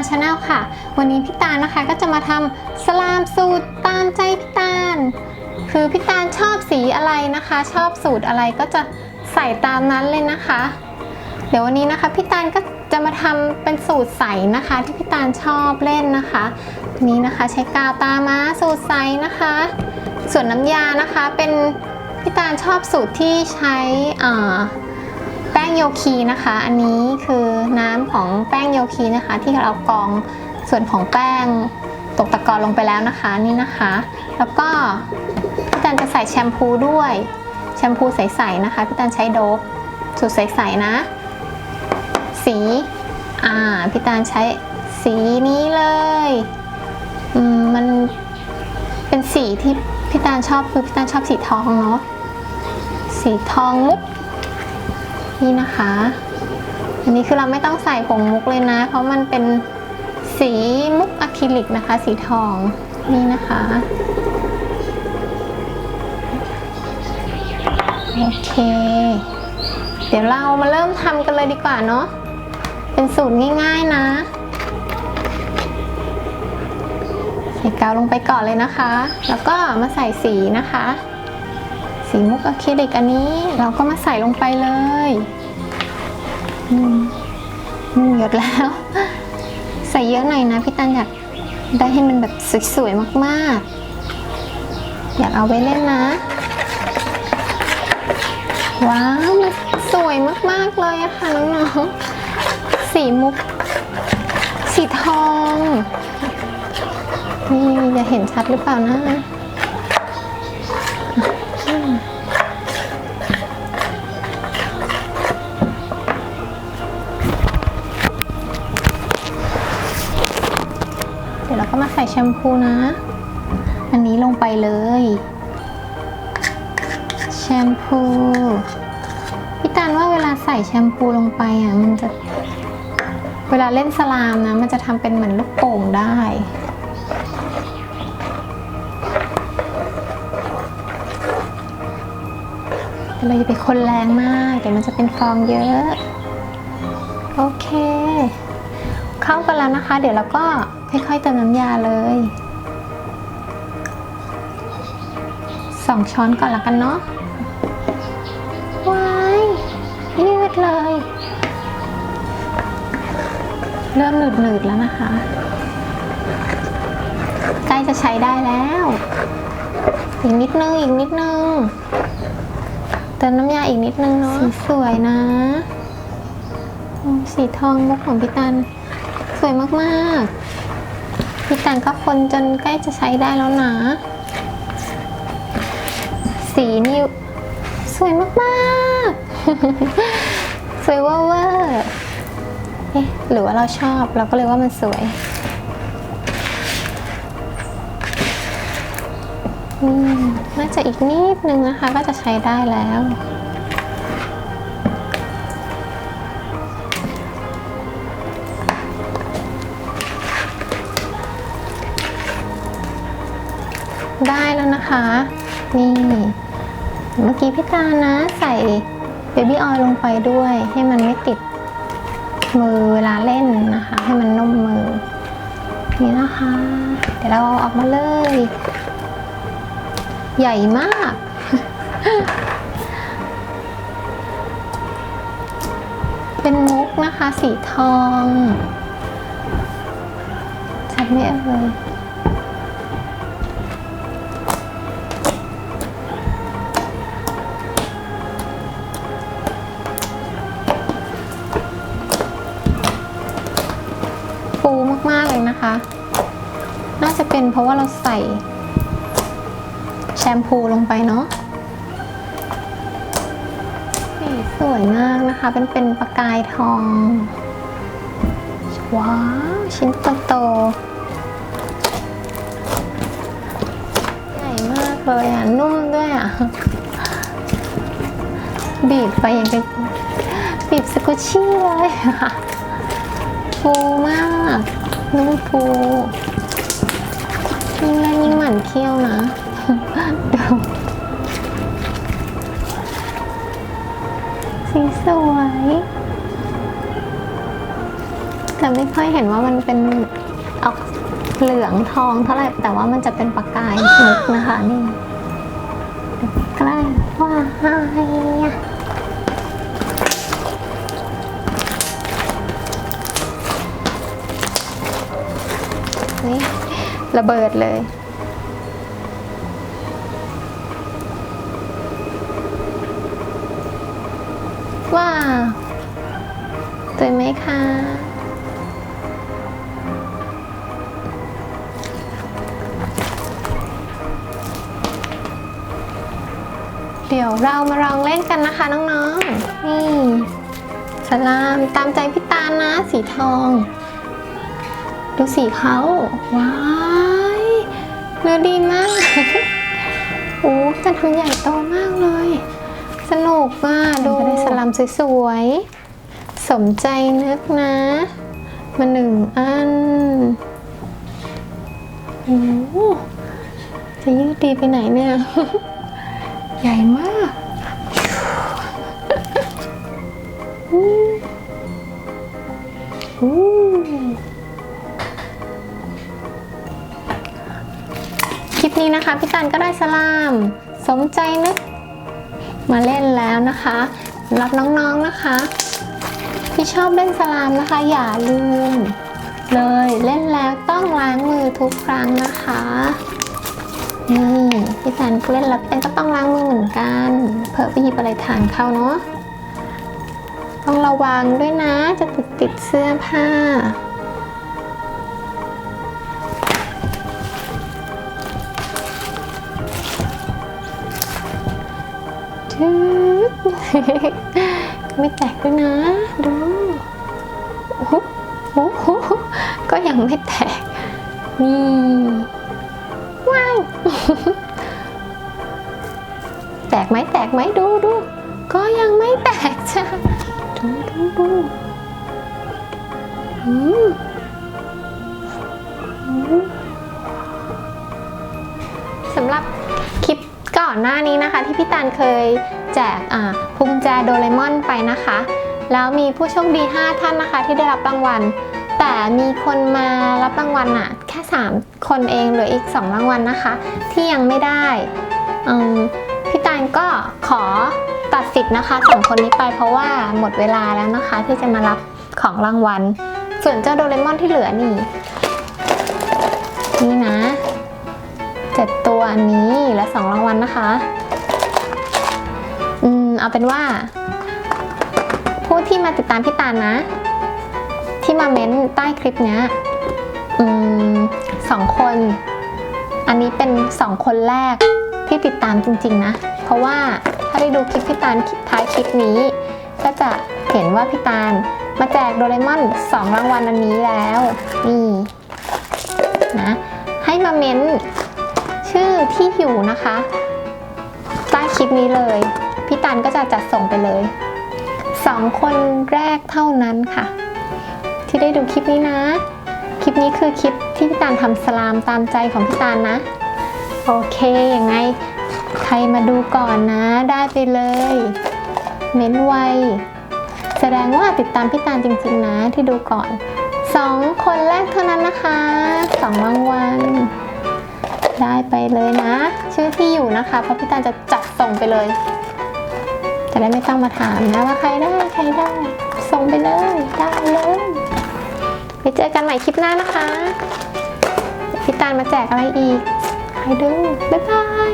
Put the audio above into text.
ลชาแนลค่ะ วันนี้พี่ตาลนะคะก็จะมาทำสลามสูตรตามใจพี่ตาล คือพี่ตาลชอบสีอะไรนะคะ ชอบสูตรอะไรก็จะใส่ตามนั้นเลยนะคะ เดี๋ยววันนี้นะคะพี่ตาลก็จะมาทำเป็นสูตรใสนะคะ ที่พี่ตาลชอบเล่นนะคะนี้นะคะใช้กาวตาม้าสูตรใสนะคะ ส่วนน้ำยานะคะเป็นพี่ตาลชอบสูตรที่ใช้อ่า งโยคีนะคะ อันนี้คือน้ำของแป้งโยคีนะคะ ที่เรากรองส่วนของแป้งตกตะกอนลงไปแล้วนะคะนี่นะคะ แล้วก็พี่ตันจะใส่แชมพูด้วยแชมพูใสๆนะคะพี่ตันใช้โดบสูตรใสๆนะ สีอ่าพี่ตันใช้สีนี้เลยอืมมันเป็นสีที่พี่ตาลชอบคือพี่ตาลชอบสีทองเนาะสีทองมุก นี่นะคะ อันนี้คือเราไม่ต้องใส่ผงมุกเลยนะ เพราะมันเป็นสีมุกอะคริลิกนะคะ สีทองนี่นะคะโอเค เดี๋ยวเรามาเริ่มทำกันเลยดีกว่าเนาะเป็นสูตรง่ายๆนะใส่กาวลงไปก่อนเลยนะคะ แล้วก็มาใส่สีนะคะ สีมุกอะคริลิกอันนี้เราก็มาใส่ลงไปเลยอืมอืมหยดแล้ว ใส่เยอะหน่อยนะพี่ตันอยากได้ให้มันแบบสวยๆมากๆ อยากเอาไว้เล่นนะ ว้าวมันสวยมากๆเลยอะค่ะน้องๆสีมุก สีทอง นี่จะเห็นชัดหรือเปล่านะ มาใส่แชมพูนะ อันนี้ลงไปเลย แชมพูพี่ตาลว่าเวลาใส่แชมพูลงไปอะมันจะ เวลาเล่นสลามนะ มันจะทำเป็นเหมือนลูกโป่งได้เราจะไปคนแรงมากเดี๋ยวมันจะเป็นฟองเยอะ โอเค เข้ากันแล้วนะคะ เดี๋ยวเราก็ ค่อยๆเติมน้ำยาเลยสองช้อนก่อนละกันเนาะว้ายยืดเลย เริ่มหนืดๆแล้วนะคะ ใกล้จะใช้ได้แล้ว อีกนิดนึงอีกนิดนึงเติมน้ำยาอีกนิดนึงเนาะสีสวยนะโอ้สีทองมุกของพี่ตัน สวยมากๆ พี่ตันก็คนจนใกล้จะใช้ได้แล้วนะ สีนี่สวยมากๆ สวยเวอร์เอ๊ะหรือว่าเราชอบเราก็เลยว่ามันสวยน่าจะอีกนิดนึงนะคะก็จะใช้ได้แล้ว นะคะ นี่เมื่อกี้พี่ตานะใส่เบบี้ออยล์ลงไปด้วย ให้มันไม่ติดมือเวลาเล่นนะคะ ให้มันนุ่มมือ นี่นะคะ เดี๋ยวเราอาออกมาเลย ใหญ่มาก เป็นมุกนะคะ สีทองชัดไหมเอ่ย ฟูมากๆเลยนะคะ น่าจะเป็นเพราะว่าเราใส่ แชมพูลงไปเนาะสีสวยมากนะคะ เป็นเป็นประกายทอง ว้าว ชิ้นโตๆใหญ่มากเลยอะ นุ่มด้วยอะ บีบไปอย่างกับบีบสกุชชี่เลยอะ ฟูมากนุ่มฟูยิ่งเล่นยิ่งหมั่นเคี้ยวนะดูสีสวย แต่ไม่ค่อยเห็นว่ามันเป็นออกเหลืองทองเท่าไหร่ แต่ว่ามันจะเป็นประกายมุกนะคะนี่ใกล้ว่าให้ นี่ระเบิดเลยว้าวสวยไหมคะเดี๋ยวเรามาลองเล่นกันนะคะน้องๆ นี่สลามตามใจพี่ตาลนะสีทอง ดูสีเขาว้ายเนื้อดีมาก โอ้จะทำใหญ่โตมากเลย สนุกอะดูได้สลัมสวยๆ สมใจนึกนะ มาหนึ่งอันโอ้โหจะยืดดีไปไหนเนี่ย ใหญ่มากอู้ คลิปนี้นะคะพี่ตันก็ได้สลาม สมใจนึกมาเล่นแล้วนะคะรับน้องๆนะคะที่ชอบเล่นสลามนะคะ อย่าลืม เลยเล่นแล้วต้องล้างมือทุกครั้งนะคะนี่พี่แฟนเล่นแล้วเป็นก็ต้องล้างมือเหมือนกันเผื่อไปหยิบอะไรทานเข้าเนาะต้องระวังด้วยนะจะติดติดเสื้อผ้า ทึบไม่แตกด้วยนะ ดูโอ้โหโอ้ก็ยังไม่แตก นี่ว้าวแตกไหมแตกไหมดูดูก็ยังไม่แตกจ้ะดูดูดูอืม ก่อนหน้านี้นะคะ ที่พี่ตาลเคยแจกอ่าพวงแจโดเรมอนไปนะคะ แล้วมีผู้โชคดี 5 ท่านนะคะ ที่ได้รับรางวัล แต่มีคนมารับรางวัลอะแค่ 3 คนเองเหลืออีก 2 รางวัลนะคะ ที่ยังไม่ได้พี่ตาลก็ขอตัดสิทธิ์นะคะสองคนนี้ไปเพราะว่าหมดเวลาแล้วนะคะ ที่จะมารับของรางวัล ส่วนเจ้าโดเรมอนที่เหลือนี่ นี่นะ เจ็ดตัวอันนี้และสองรางวัลนะคะ อืม เอาเป็นว่า ผู้ที่มาติดตามพี่ตาลนะ ที่มาเม้นใต้คลิปเนี้ย อืมสองคน อันนี้เป็นสองคนแรกที่ติดตามจริง ๆ นะ เพราะว่าถ้าได้ดูคลิปพี่ตาลท้ายคลิปนี้ ก็จะเห็นว่าพี่ตาลมาแจกโดเรมอนสองรางวัลอันนี้แล้ว นี่นะให้มาเม้น อที่อยู่นะคะ ใต้คลิปนี้เลย พี่ตันก็จะจัดส่งไปเลยสองคนแรกเท่านั้นค่ะ ที่ได้ดูคลิปนี้นะ คลิปนี้คือคลิปที่พี่ตาลทำสลามตามใจของพี่ตาลนะ โอเคยังไง ใครมาดูก่อนนะ ได้ไปเลย เม้นไว แสดงว่าติดตามพี่ตาลจริงๆนะที่ดูก่อนสองคนแรกเท่านั้นนะคะสองรางวัล ได้ไปเลยนะ ชื่อที่อยู่นะคะ เพราะพี่ตาจะจัดส่งไปเลย จะได้ไม่ต้องมาถามนะว่าใครได้ใครได้ ส่งไปเลยได้เลยไปเจอกันใหม่คลิปหน้านะคะพี่ตาลมาแจกอะไรอีกใครดูบ๊ายบาย